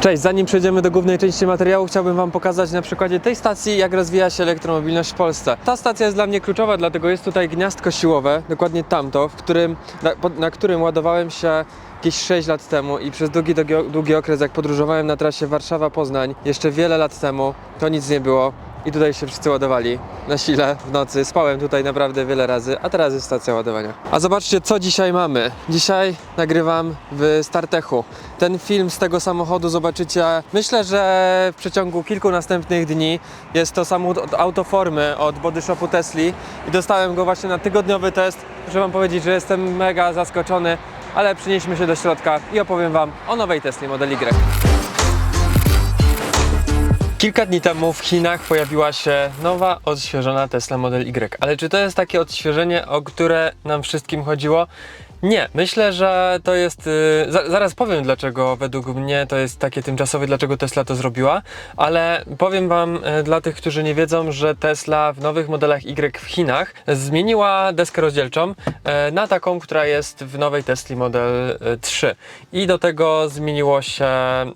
Cześć, zanim przejdziemy do głównej części materiału, chciałbym Wam pokazać na przykładzie tej stacji, jak rozwija się elektromobilność w Polsce. Ta stacja jest dla mnie kluczowa, dlatego jest tutaj gniazdko siłowe, dokładnie tamto, w którym, na, na którym ładowałem się jakieś 6 lat temu i przez długi, długi okres, jak podróżowałem na trasie Warszawa-Poznań, jeszcze wiele lat temu, to nic nie było. I tutaj się wszyscy ładowali na sile w nocy. Spałem tutaj naprawdę wiele razy, a teraz jest stacja ładowania. A zobaczcie, co dzisiaj mamy. Dzisiaj nagrywam w Startechu. Ten film z tego samochodu zobaczycie, myślę, że w przeciągu kilku następnych dni. Jest to samochód od Autoformy, od Body Shopu Tesli i dostałem go właśnie na tygodniowy test. Muszę Wam powiedzieć, że jestem mega zaskoczony, ale przenieśmy się do środka i opowiem Wam o nowej Tesli Model Y. Kilka dni temu w Chinach pojawiła się nowa, odświeżona Tesla Model Y. Ale czy to jest takie odświeżenie, o które nam wszystkim chodziło? Nie, myślę, że to jest. y, za, zaraz powiem, dlaczego według mnie to jest takie tymczasowe, dlaczego Tesla to zrobiła, ale powiem Wam y, dla tych, którzy nie wiedzą, że Tesla w nowych modelach Y w Chinach zmieniła deskę rozdzielczą y, na taką, która jest w nowej Tesli Model y, 3. I do tego zmieniło się,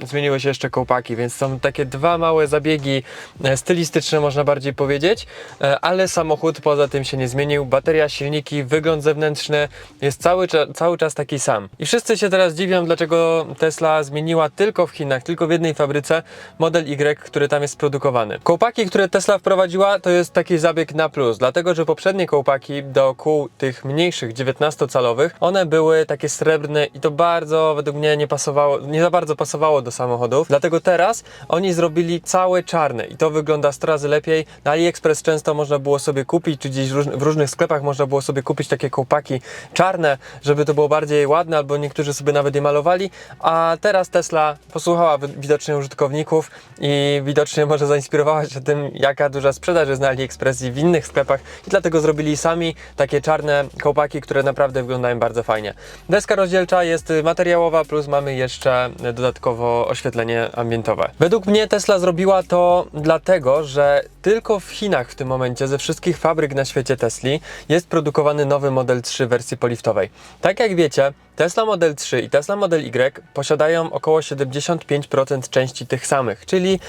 zmieniły się jeszcze kołpaki, więc są takie dwa małe zabiegi e, stylistyczne, można bardziej powiedzieć, e, ale samochód poza tym się nie zmienił. Bateria, silniki, wygląd zewnętrzny jest cały, cały czas taki sam. I wszyscy się teraz dziwią, dlaczego Tesla zmieniła tylko w Chinach, tylko w jednej fabryce model Y, który tam jest produkowany. Kołpaki, które Tesla wprowadziła, to jest taki zabieg na plus, dlatego że poprzednie kołpaki do kół tych mniejszych, 19-calowych, one były takie srebrne i to bardzo według mnie nie pasowało, nie za bardzo pasowało do samochodów. Dlatego teraz oni zrobili całe czarne i to wygląda 100 razy lepiej. Na AliExpress często można było sobie kupić, czy gdzieś w róż- w różnych sklepach można było sobie kupić takie kołpaki czarne, żeby to było bardziej ładne, albo niektórzy sobie nawet je malowali. A teraz Tesla posłuchała wi- widocznie użytkowników i widocznie może zainspirowała się tym, jaka duża sprzedaż jest na AliExpress i w innych sklepach i dlatego zrobili sami takie czarne kołpaki, które naprawdę wyglądają bardzo fajnie. Deska rozdzielcza jest materiałowa, plus mamy jeszcze dodatkowo oświetlenie ambientowe. Według mnie Tesla zrobiła to dlatego, że tylko w Chinach w tym momencie ze wszystkich fabryk na świecie Tesli jest produkowany nowy Model 3 w wersji poliftowej. Tak jak wiecie, Tesla Model 3 i Tesla Model Y posiadają około 75% części tych samych, czyli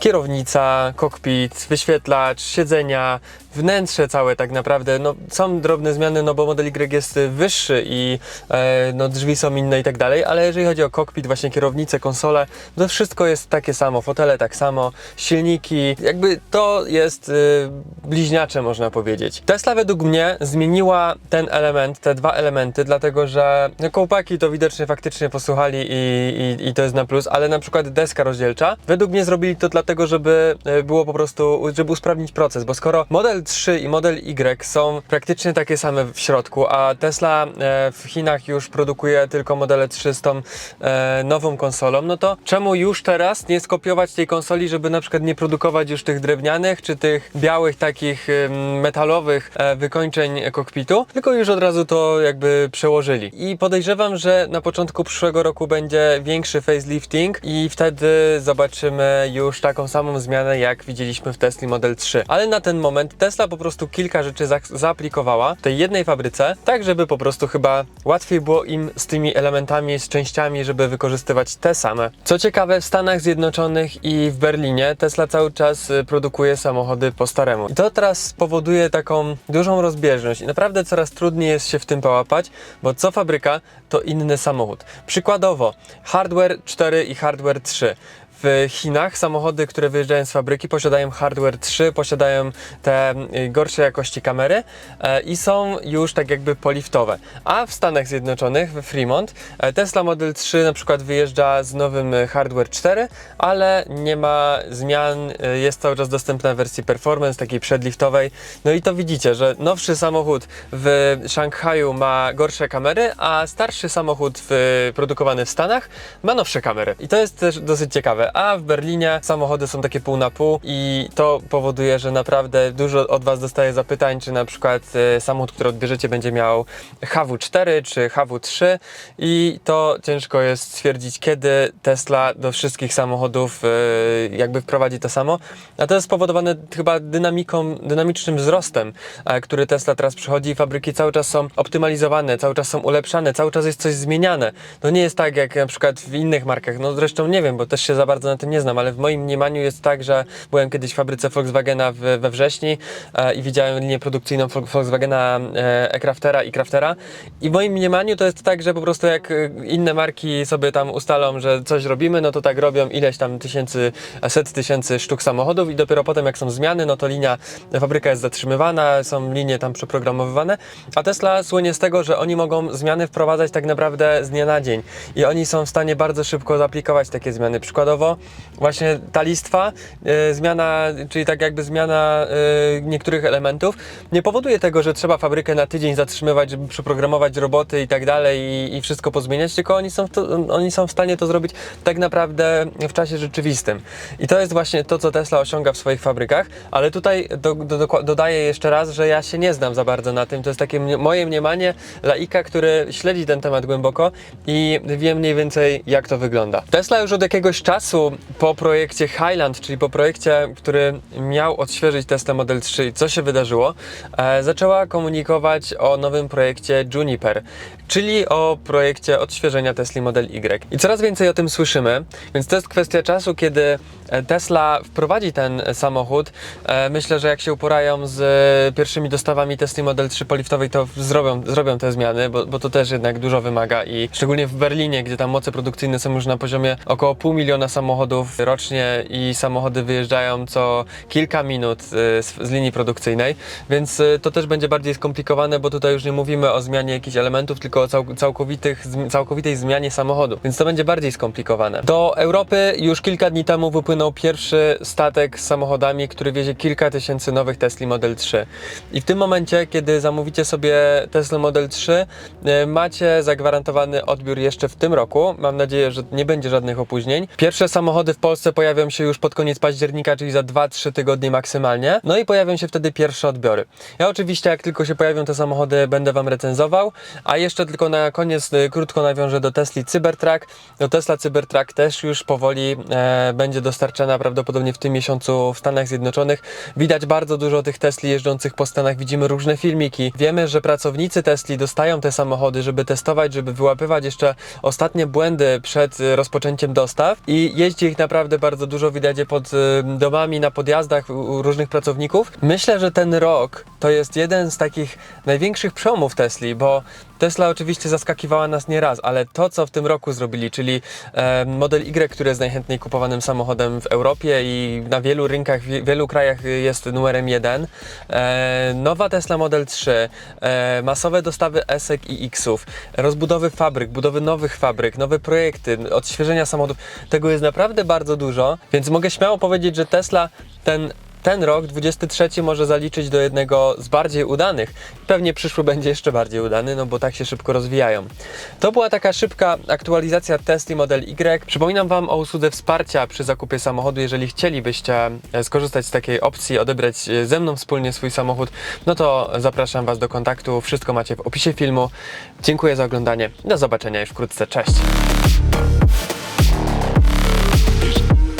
kierownica, kokpit, wyświetlacz, siedzenia, wnętrze całe tak naprawdę. No, są drobne zmiany, no bo Model Y jest wyższy i e, no, drzwi są inne i tak dalej, ale jeżeli chodzi o kokpit, właśnie kierownicę, konsolę, to wszystko jest takie samo, fotele tak samo, silniki, jakby to jest y, bliźniacze można powiedzieć. Tesla według mnie zmieniła ten element, te dwa elementy, dlatego że no, kołpaki to widocznie faktycznie posłuchali i, i, i to jest na plus, ale na przykład deska rozdzielcza, według mnie zrobili to dlatego, żeby e, było po prostu, żeby usprawnić proces, bo skoro Model 3 i Model Y są praktycznie takie same w środku, a Tesla e, w Chinach już produkuje tylko modele 3 z tą e, nową konsolą, no to czemu już teraz nie skopiować tej konsoli, żeby na przykład nie produkować już tych drewnianych, czy tych białych takich metalowych wykończeń kokpitu, tylko już od razu to jakby przełożyli. I podejrzewam, że na początku przyszłego roku będzie większy facelifting i wtedy zobaczymy już taką samą zmianę, jak widzieliśmy w Tesla Model 3. Ale na ten moment Tesla po prostu kilka rzeczy za zaaplikowała w tej jednej fabryce, tak żeby po prostu chyba łatwiej było im z tymi elementami, z częściami, żeby wykorzystywać te same. Co ciekawe, w Stanach Zjednoczonych i w Berlinie Tesla cały czas y, produkuje samochody po staremu. I to teraz spowoduje taką dużą rozbieżność i naprawdę coraz trudniej jest się w tym połapać, bo co fabryka, to inny samochód. Przykładowo, hardware 4 i hardware 3. W Chinach samochody, które wyjeżdżają z fabryki, posiadają hardware 3, posiadają te y, gorszej jakości kamery e, i są już tak jakby poliftowe. A w Stanach Zjednoczonych, we Fremont, e, Tesla Model 3 na przykład wyjeżdża z nowym e, hardware 4, ale nie ma zmian, e, jest cały czas dostępna w wersji performance, takiej przedliftowej. No i to widzicie, że nowszy samochód w Szanghaju ma gorsze kamery, a starszy samochód w, produkowany w Stanach ma nowsze kamery. I to jest też dosyć ciekawe. A w Berlinie samochody są takie pół na pół i to powoduje, że naprawdę dużo od Was dostaję zapytań, czy na przykład e, samochód, który odbierzecie będzie miał HW4 czy HW3 i to ciężko jest stwierdzić, kiedy Tesla do wszystkich samochodów e, jakby wprowadzi to samo, a to jest spowodowane chyba dynamiką, dynamicznym wzrostem, który Tesla teraz przychodzi. Fabryki cały czas są optymalizowane, cały czas są ulepszane, cały czas jest coś zmieniane. To nie jest tak jak na przykład w innych markach, no zresztą nie wiem, bo też się za bardzo na tym nie znam, ale w moim mniemaniu jest tak, że byłem kiedyś w fabryce Volkswagena w, we wrześni e, i widziałem linię produkcyjną Vol- Volkswagena e-Craftera i Craftera i w moim mniemaniu to jest tak, że po prostu jak e, inne marki sobie tam ustalą, że coś robimy, no to tak robią ileś tam tysięcy, e, set tysięcy sztuk samochodów i dopiero potem jak są zmiany, no to linia, fabryka jest zatrzymywana, są linie tam przeprogramowywane, a Tesla słynie z tego, że oni mogą zmiany wprowadzać tak naprawdę z dnia na dzień i oni są w stanie bardzo szybko zaaplikować takie zmiany. Przykładowo właśnie ta listwa, e, zmiana, czyli tak jakby zmiana e, niektórych elementów nie powoduje tego, że trzeba fabrykę na tydzień zatrzymywać, żeby przeprogramować roboty i tak dalej i, i wszystko pozmieniać, tylko oni są, to, oni są w stanie to zrobić tak naprawdę w czasie rzeczywistym. I to jest właśnie to, co Tesla osiąga w swoich fabrykach, ale tutaj do, do, do, dodaję jeszcze raz, że ja się nie znam za bardzo na tym. To jest takie moje mniemanie laika, który śledzi ten temat głęboko i wie mniej więcej, jak to wygląda. Tesla już od jakiegoś czasu po projekcie Highland, czyli po projekcie, który miał odświeżyć Tesla Model 3 i co się wydarzyło, e, zaczęła komunikować o nowym projekcie Juniper, czyli o projekcie odświeżenia Tesla Model Y. I coraz więcej o tym słyszymy, więc to jest kwestia czasu, kiedy e, Tesla wprowadzi ten samochód. E, Myślę, że jak się uporają z pierwszymi dostawami Tesla Model 3 poliftowej, to zrobią, zrobią te zmiany, bo, bo to też jednak dużo wymaga i szczególnie w Berlinie, gdzie tam moce produkcyjne są już na poziomie około pół miliona samochodów rocznie i samochody wyjeżdżają co kilka minut e, z, z linii produkcyjnej, więc e, to też będzie bardziej skomplikowane, bo tutaj już nie mówimy o zmianie jakichś elementów, tylko o cał, całkowitych, całkowitej zmianie samochodu, więc to będzie bardziej skomplikowane. Do Europy już kilka dni temu wypłynął pierwszy statek z samochodami, który wiezie kilka tysięcy nowych Tesla Model 3. I w tym momencie, kiedy zamówicie sobie Tesla Model 3, e, macie zagwarantowany odbiór jeszcze w tym roku. Mam nadzieję, że nie będzie żadnych opóźnień. Pierwsze samochody w Polsce pojawią się już pod koniec października, czyli za 2-3 tygodnie maksymalnie. No i pojawią się wtedy pierwsze odbiory. Ja oczywiście, jak tylko się pojawią te samochody, będę Wam recenzował. A jeszcze tylko na koniec e, krótko nawiążę do Tesla Cybertruck. Do Tesla Cybertruck też już powoli e, będzie dostarczana prawdopodobnie w tym miesiącu w Stanach Zjednoczonych. Widać bardzo dużo tych Tesli jeżdżących po Stanach, widzimy różne filmiki. Wiemy, że pracownicy Tesli dostają te samochody, żeby testować, żeby wyłapywać jeszcze ostatnie błędy przed e, rozpoczęciem dostaw i jeździ ich naprawdę bardzo dużo, widać je pod domami, na podjazdach u różnych pracowników. Myślę, że ten rok to jest jeden z takich największych przełomów Tesli, bo Tesla oczywiście zaskakiwała nas nie raz, ale to, co w tym roku zrobili, czyli e, Model Y, który jest najchętniej kupowanym samochodem w Europie i na wielu rynkach, w wielu krajach jest numerem jeden. E, nowa Tesla Model 3, e, masowe dostawy S-ek i X-ów, rozbudowy fabryk, budowy nowych fabryk, nowe projekty, odświeżenia samochodów. Tego jest naprawdę bardzo dużo, więc mogę śmiało powiedzieć, że Tesla ten ten rok, 23, może zaliczyć do jednego z bardziej udanych. Pewnie przyszły będzie jeszcze bardziej udany, no bo tak się szybko rozwijają. To była taka szybka aktualizacja Tesla Model Y. Przypominam Wam o usłudze wsparcia przy zakupie samochodu. Jeżeli chcielibyście e, skorzystać z takiej opcji, odebrać e, ze mną wspólnie swój samochód, no to zapraszam Was do kontaktu. Wszystko macie w opisie filmu. Dziękuję za oglądanie. Do zobaczenia już wkrótce. Cześć!